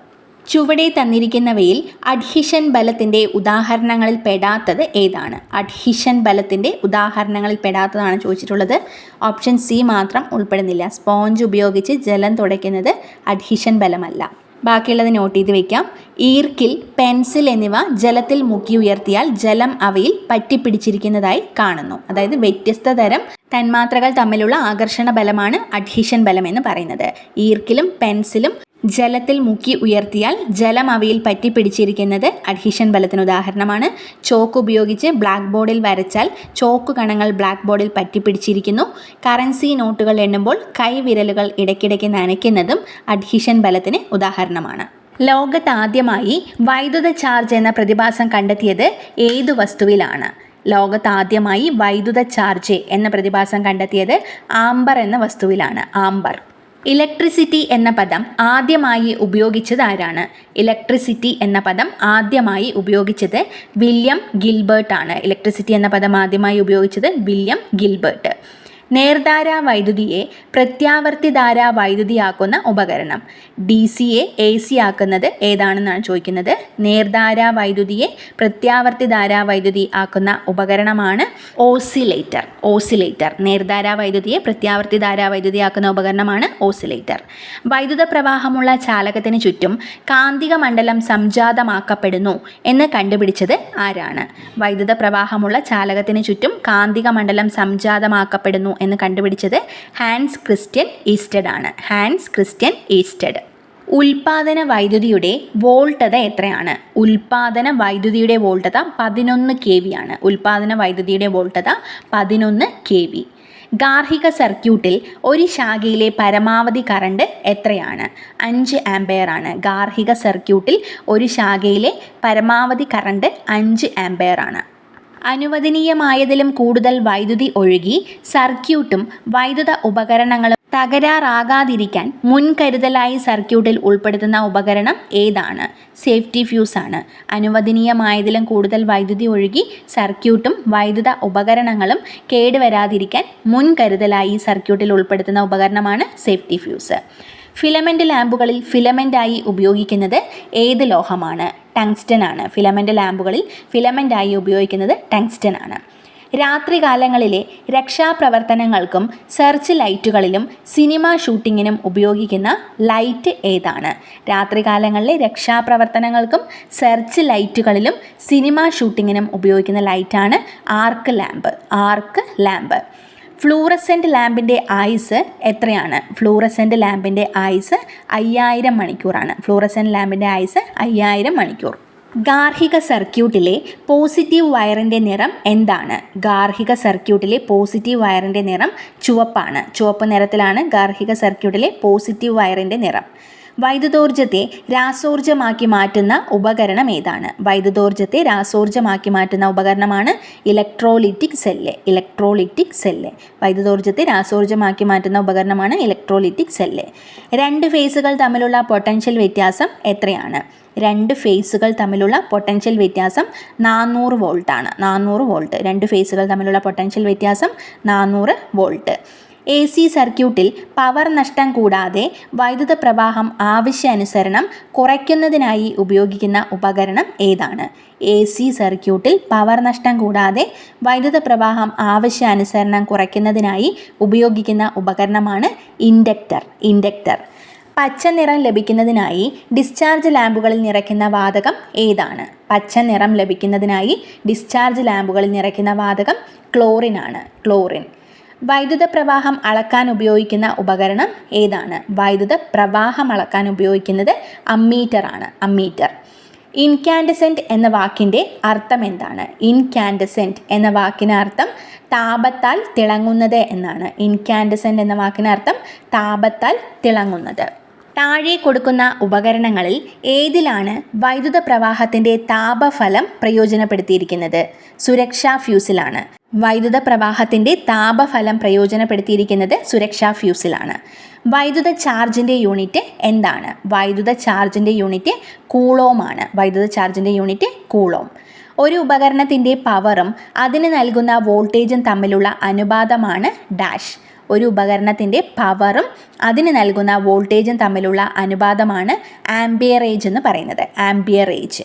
ചുവടെ തന്നിരിക്കുന്നവയിൽ അഡ്ഹിഷൻ ബലത്തിന്റെ ഉദാഹരണങ്ങളിൽ പെടാത്തത് ഏതാണ്? അഡ്ഹിഷൻ ബലത്തിന്റെ ഉദാഹരണങ്ങളിൽ പെടാത്തതാണ് ചോദിച്ചിട്ടുള്ളത്. ഓപ്ഷൻ സി മാത്രം ഉൾപ്പെടുന്നില്ല. സ്പോഞ്ച് ഉപയോഗിച്ച് ജലം തുടയ്ക്കുന്നത് അഡ്ഹിഷൻ ബലമല്ല. ബാക്കിയുള്ളത് നോട്ട് ചെയ്ത് വെക്കാം. ഈർക്കിൽ പെൻസിൽ എന്നിവ ജലത്തിൽ മുക്കി ഉയർത്തിയാൽ ജലം അവയിൽ പറ്റിപ്പിടിച്ചിരിക്കുന്നതായി കാണുന്നു. അതായത് വ്യത്യസ്ത തരം തന്മാത്രകൾ തമ്മിലുള്ള ആകർഷണ ബലമാണ് അഡ്ഹീഷൻ ബലം എന്ന് പറയുന്നത്. ഈർക്കിലും പെൻസിലും ജലത്തിൽ മുക്കി ഉയർത്തിയാൽ ജലം അവയിൽ പറ്റിപ്പിടിച്ചിരിക്കുന്നത് അഡ്ഹിഷൻ ബലത്തിന് ഉദാഹരണമാണ്. ചോക്ക് ഉപയോഗിച്ച് ബ്ലാക്ക് ബോർഡിൽ വരച്ചാൽ ചോക്ക് കണങ്ങൾ ബ്ലാക്ക് ബോർഡിൽ പറ്റിപ്പിടിച്ചിരിക്കുന്നു കറൻസി നോട്ടുകൾ എണ്ണുമ്പോൾ കൈവിരലുകൾ ഇടയ്ക്കിടയ്ക്ക് നനയ്ക്കുന്നതും അഡ്ഹിഷൻ ബലത്തിന് ഉദാഹരണമാണ്. ലോകത്താദ്യമായി വൈദ്യുത ചാർജ് എന്ന പ്രതിഭാസം കണ്ടെത്തിയത് ഏതു വസ്തുവിലാണ്? ലോകത്താദ്യമായി വൈദ്യുത ചാർജ് എന്ന പ്രതിഭാസം കണ്ടെത്തിയത് ആംബർ എന്ന വസ്തുവിലാണ്. ആംബർ. ഇലക്ട്രിസിറ്റി എന്ന പദം ആദ്യമായി ഉപയോഗിച്ചത് ആരാണ്? ഇലക്ട്രിസിറ്റി എന്ന പദം ആദ്യമായി ഉപയോഗിച്ചത് വില്യം ഗിൽബർട്ട് ആണ് ഇലക്ട്രിസിറ്റി എന്ന പദം ആദ്യമായി ഉപയോഗിച്ചത് വില്യം ഗിൽബർട്ട്. നേർധാരാ വൈദ്യുതിയെ പ്രത്യാവർത്തിധാരാ വൈദ്യുതിയാക്കുന്ന ഉപകരണം. D C A A C ആക്കുന്നത് ഏതാണെന്നാണ് ചോദിക്കുന്നത്? നേർധാരാ വൈദ്യുതിയെ പ്രത്യാവർത്തിധാരാ വൈദ്യുതി ആക്കുന്ന ഉപകരണമാണ് ഓസിലേറ്റർ. ഓസിലേറ്റർ. നേർധാരാ വൈദ്യുതിയെ പ്രത്യാവർത്തിധാരാ വൈദ്യുതി ആക്കുന്ന ഉപകരണമാണ് ഓസിലേറ്റർ. വൈദ്യുത പ്രവാഹമുള്ള ചാലകത്തിന് ചുറ്റും കാന്തിക മണ്ഡലം സംജാതമാക്കപ്പെടുന്നു എന്ന് കണ്ടുപിടിച്ചത് ആരാണ്? വൈദ്യുത പ്രവാഹമുള്ള ചാലകത്തിന് ചുറ്റും കാന്തിക മണ്ഡലം സംജാതമാക്കപ്പെടുന്നു എന്ന് കണ്ടുപിടിച്ചത് ഹാൻസ് ക്രിസ്ത്യൻ ഈസ്റ്റഡ് ആണ്. Hans Christian Oersted. ഉൽപാദന വൈദ്യുതിയുടെ വോൾട്ടത എത്രയാണ്? ഉൽപാദന വൈദ്യുതിയുടെ വോൾട്ടത പതിനൊന്ന് കെ വി ആണ്. ഉൽപാദന വൈദ്യുതിയുടെ വോൾട്ടത പതിനൊന്ന് കെ വി. ഗാർഹിക സർക്യൂട്ടിൽ ഒരു ശാഖയിലെ പരമാവധി കറണ്ട് എത്രയാണ്? അഞ്ച് ആംപെയർ ആണ്. ഗാർഹിക സർക്യൂട്ടിൽ ഒരു ശാഖയിലെ പരമാവധി കറണ്ട് അഞ്ച് ആംപെയർ ആണ്. അനുവദനീയമായതിലും കൂടുതൽ വൈദ്യുതി ഒഴുകി സർക്യൂട്ടും വൈദ്യുത ഉപകരണങ്ങളും തകരാറാകാതിരിക്കാൻ മുൻകരുതലായി സർക്യൂട്ടിൽ ഉൾപ്പെടുത്തുന്ന ഉപകരണം ഏതാണ്? സേഫ്റ്റി ഫ്യൂസ് ആണ്. അനുവദനീയമായതിലും കൂടുതൽ വൈദ്യുതി ഒഴുകി സർക്യൂട്ടും വൈദ്യുത ഉപകരണങ്ങളും കേടുവരാതിരിക്കാൻ മുൻകരുതലായി സർക്യൂട്ടിൽ ഉൾപ്പെടുത്തുന്ന ഉപകരണമാണ് സേഫ്റ്റി ഫ്യൂസ്. ഫിലമെന്റ് ലാമ്പുകളിൽ ഫിലമെന്റായി ഉപയോഗിക്കുന്നത് ഏത് ലോഹമാണ്? ടങ്സ്റ്റൻ ആണ്. ഫിലമെന്റ് ലാമ്പുകളിൽ ഫിലമെന്റായി ഉപയോഗിക്കുന്നത് ടങ്സ്റ്റൻ ആണ്. രാത്രികാലങ്ങളിലെ രക്ഷാപ്രവർത്തനങ്ങൾക്കും സെർച്ച് ലൈറ്റുകളിലും സിനിമ ഷൂട്ടിങ്ങിനും ഉപയോഗിക്കുന്ന ലൈറ്റ് ഏതാണ്? രാത്രികാലങ്ങളിലെ രക്ഷാപ്രവർത്തനങ്ങൾക്കും സെർച്ച് ലൈറ്റുകളിലും സിനിമ ഷൂട്ടിങ്ങിനും ഉപയോഗിക്കുന്ന ലൈറ്റാണ് arc lamp. Arc lamp. Fluorescent ലാമ്പിന്റെ ആയുസ് എത്രയാണ്? ഫ്ലൂറസെന്റ് ലാമ്പിന്റെ ആയുസ് അയ്യായിരം മണിക്കൂറാണ്. ഫ്ലൂറസെന്റ് ലാമ്പിന്റെ ആയുസ് അയ്യായിരം മണിക്കൂർ. ഗാർഹിക സർക്യൂട്ടിലെ പോസിറ്റീവ് വയറിന്റെ നിറം എന്താണ്? ഗാർഹിക സർക്യൂട്ടിലെ പോസിറ്റീവ് വയറിന്റെ നിറം ചുവപ്പാണ്. ചുവപ്പ് നിറത്തിലാണ് ഗാർഹിക സർക്യൂട്ടിലെ പോസിറ്റീവ് വയറിന്റെ നിറം. വൈദ്യുതോർജത്തെ രാസോർജമാക്കി മാറ്റുന്ന ഉപകരണം ഏതാണ്? വൈദ്യുതോർജത്തെ രാസോർജമാക്കി മാറ്റുന്ന ഉപകരണമാണ് ഇലക്ട്രോലിറ്റിക് സെല്ല്. Electrolytic cell. വൈദ്യുതോർജത്തെ രാസോർജമാക്കി മാറ്റുന്ന ഉപകരണമാണ് ഇലക്ട്രോലിറ്റിക് സെല്ല്. രണ്ട് ഫേസുകൾ തമ്മിലുള്ള പൊട്ടൻഷ്യൽ വ്യത്യാസം എത്രയാണ്? രണ്ട് ഫേസുകൾ തമ്മിലുള്ള പൊട്ടൻഷ്യൽ വ്യത്യാസം നാനൂറ് വോൾട്ടാണ്. നാനൂറ് വോൾട്ട്. രണ്ട് ഫേസുകൾ തമ്മിലുള്ള പൊട്ടൻഷ്യൽ വ്യത്യാസം നാനൂറ് വോൾട്ട്. എ സി സർക്യൂട്ടിൽ പവർ നഷ്ടം കൂടാതെ വൈദ്യുത പ്രവാഹം ആവശ്യാനുസരണം കുറയ്ക്കുന്നതിനായി ഉപയോഗിക്കുന്ന ഉപകരണം ഏതാണ്? എ സി സർക്യൂട്ടിൽ പവർ നഷ്ടം കൂടാതെ വൈദ്യുത പ്രവാഹം ആവശ്യാനുസരണം കുറയ്ക്കുന്നതിനായി ഉപയോഗിക്കുന്ന ഉപകരണമാണ് ഇൻഡക്ടർ ഇൻഡക്ടർ പച്ച നിറം ലഭിക്കുന്നതിനായി ഡിസ്ചാർജ് ലാമ്പുകളിൽ നിറയ്ക്കുന്ന വാതകം ഏതാണ്? പച്ച നിറം ലഭിക്കുന്നതിനായി ഡിസ്ചാർജ് ലാമ്പുകളിൽ നിറയ്ക്കുന്ന വാതകം ക്ലോറിൻ ആണ്. ക്ലോറിൻ. വൈദ്യുത പ്രവാഹം അളക്കാൻ ഉപയോഗിക്കുന്ന ഉപകരണം ഏതാണ്? വൈദ്യുത പ്രവാഹം അളക്കാൻ ഉപയോഗിക്കുന്നത് അമ്മീറ്റർ ആണ് അമ്മീറ്റർ. ഇൻകാൻഡസെന്റ് എന്ന വാക്കിന്റെ അർത്ഥം എന്താണ്? ഇൻകാൻഡസെന്റ് എന്ന വാക്കിന് അർത്ഥം താപത്താൽ തിളങ്ങുന്നത് എന്നാണ്. ഇൻകാൻഡസെന്റ് എന്ന വാക്കിന് അർത്ഥം താപത്താൽ തിളങ്ങുന്നത്. താഴെ കൊടുക്കുന്ന ഉപകരണങ്ങളിൽ ഏതിലാണ് വൈദ്യുത പ്രവാഹത്തിന്റെ താപഫലം പ്രയോജനപ്പെടുത്തിയിരിക്കുന്നത്? സുരക്ഷാ ഫ്യൂസിലാണ്. വൈദ്യുത പ്രവാഹത്തിന്റെ താപഫലം പ്രയോജനപ്പെടുത്തിയിരിക്കുന്നത് സുരക്ഷാ ഫ്യൂസിലാണ്. വൈദ്യുത ചാർജിന്റെ യൂണിറ്റ് എന്താണ്? വൈദ്യുത ചാർജിന്റെ യൂണിറ്റ് കൂളോമാണ് വൈദ്യുത ചാർജിന്റെ യൂണിറ്റ് കൂളോം. ഒരു ഉപകരണത്തിന്റെ പവറും അതിന് നൽകുന്ന വോൾട്ടേജും തമ്മിലുള്ള അനുപാതമാണ് ഡാഷ്. ഒരു ഉപകരണത്തിന്റെ പവറും അതിന് നൽകുന്ന വോൾട്ടേജും തമ്മിലുള്ള അനുപാതമാണ് ആംബിയറേജ് എന്ന് പറയുന്നത്. ആംബിയറേജ്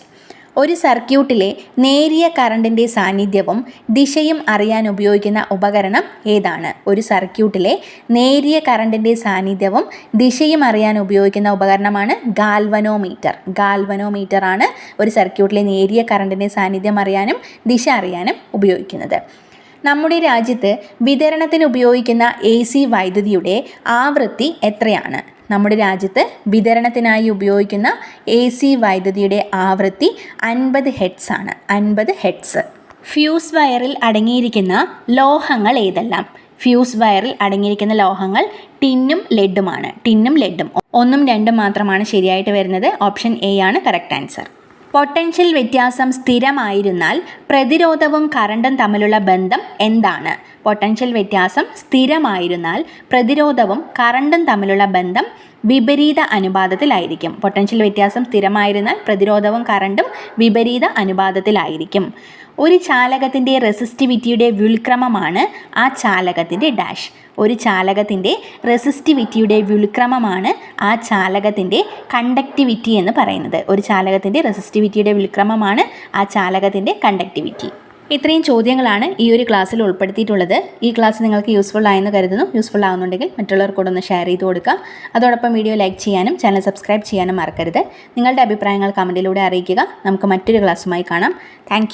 ഒരു സർക്യൂട്ടിലെ നേരിയ കറണ്ടിന്റെ സാന്നിധ്യവും ദിശയും അറിയാൻ ഉപയോഗിക്കുന്ന ഉപകരണം ഏതാണ്? ഒരു സർക്യൂട്ടിലെ നേരിയ കറണ്ടിന്റെ സാന്നിധ്യവും ദിശയും അറിയാൻ ഉപയോഗിക്കുന്ന ഉപകരണമാണ് ഗാൽവനോമീറ്റർ. ഗാൽവനോമീറ്റർ ആണ് ഒരു സർക്യൂട്ടിലെ നേരിയ കറണ്ടിന്റെ സാന്നിധ്യം അറിയാനും ദിശ അറിയാനും ഉപയോഗിക്കുന്നത്. നമ്മുടെ രാജ്യത്ത് വിതരണത്തിന് ഉപയോഗിക്കുന്ന എ സി വൈദ്യുതിയുടെ ആവൃത്തി എത്രയാണ്? നമ്മുടെ രാജ്യത്ത് വിതരണത്തിനായി ഉപയോഗിക്കുന്ന എ സി വൈദ്യുതിയുടെ ആവൃത്തി അൻപത് ഹെഡ്സ് ആണ്. അൻപത് ഹെഡ്സ് ഫ്യൂസ് വയറിൽ അടങ്ങിയിരിക്കുന്ന ലോഹങ്ങൾ ഏതെല്ലാം? ഫ്യൂസ് വയറിൽ അടങ്ങിയിരിക്കുന്ന ലോഹങ്ങൾ ടിന്നും ലെഡുമാണ് ടിന്നും ലെഡും ഒന്നും രണ്ടും മാത്രമാണ് ശരിയായിട്ട് വരുന്നത്. ഓപ്ഷൻ എ ആണ് കറക്റ്റ് ആൻസർ പൊട്ടൻഷ്യൽ വ്യത്യാസം സ്ഥിരമായിരുന്നാൽ പ്രതിരോധവും കറണ്ടും തമ്മിലുള്ള ബന്ധം എന്താണ്? പൊട്ടൻഷ്യൽ വ്യത്യാസം സ്ഥിരമായിരുന്നാൽ പ്രതിരോധവും കറണ്ടും തമ്മിലുള്ള ബന്ധം വിപരീത അനുപാതത്തിലായിരിക്കും. പൊട്ടൻഷ്യൽ വ്യത്യാസം സ്ഥിരമായിരുന്നാൽ പ്രതിരോധവും കറണ്ടും വിപരീത അനുപാതത്തിലായിരിക്കും. ഒരു ചാലകത്തിന്റെ റെസിസ്റ്റിവിറ്റിയുടെ വ്യുൽക്രമമാണ് ആ ചാലകത്തിന്റെ ഡാഷ്. ഒരു ചാലകത്തിന്റെ റെസിസ്റ്റിവിറ്റിയുടെ വ്യുൽക്രമമാണ് ആ ചാലകത്തിന്റെ കണ്ടക്ടിവിറ്റി എന്ന് പറയുന്നത്. ഒരു ചാലകത്തിന്റെ റെസിസ്റ്റിവിറ്റിയുടെ വ്യുൽക്രമമാണ് ആ ചാലകത്തിന്റെ കണ്ടക്ടിവിറ്റി. ഇത്രയും ചോദ്യങ്ങളാണ് ഈ ഒരു ക്ലാസ്സിൽ ഉൾപ്പെടുത്തിയിട്ടുള്ളത്. ഈ ക്ലാസ് നിങ്ങൾക്ക് യൂസ്ഫുൾ ആയെന്ന് കരുതുന്നു. യൂസ്ഫുൾ ആവുന്നുണ്ടെങ്കിൽ മറ്റുള്ളവർക്കൂടെ ഒന്ന് ഷെയർ ചെയ്ത് കൊടുക്കുക. അതോടൊപ്പം വീഡിയോ ലൈക്ക് ചെയ്യാനും ചാനൽ സബ്സ്ക്രൈബ് ചെയ്യാനും മറക്കരുത്. നിങ്ങളുടെ അഭിപ്രായങ്ങൾ കമന്റിലൂടെ അറിയിക്കുക. നമുക്ക് മറ്റൊരു ക്ലാസ്സുമായി കാണാം. താങ്ക്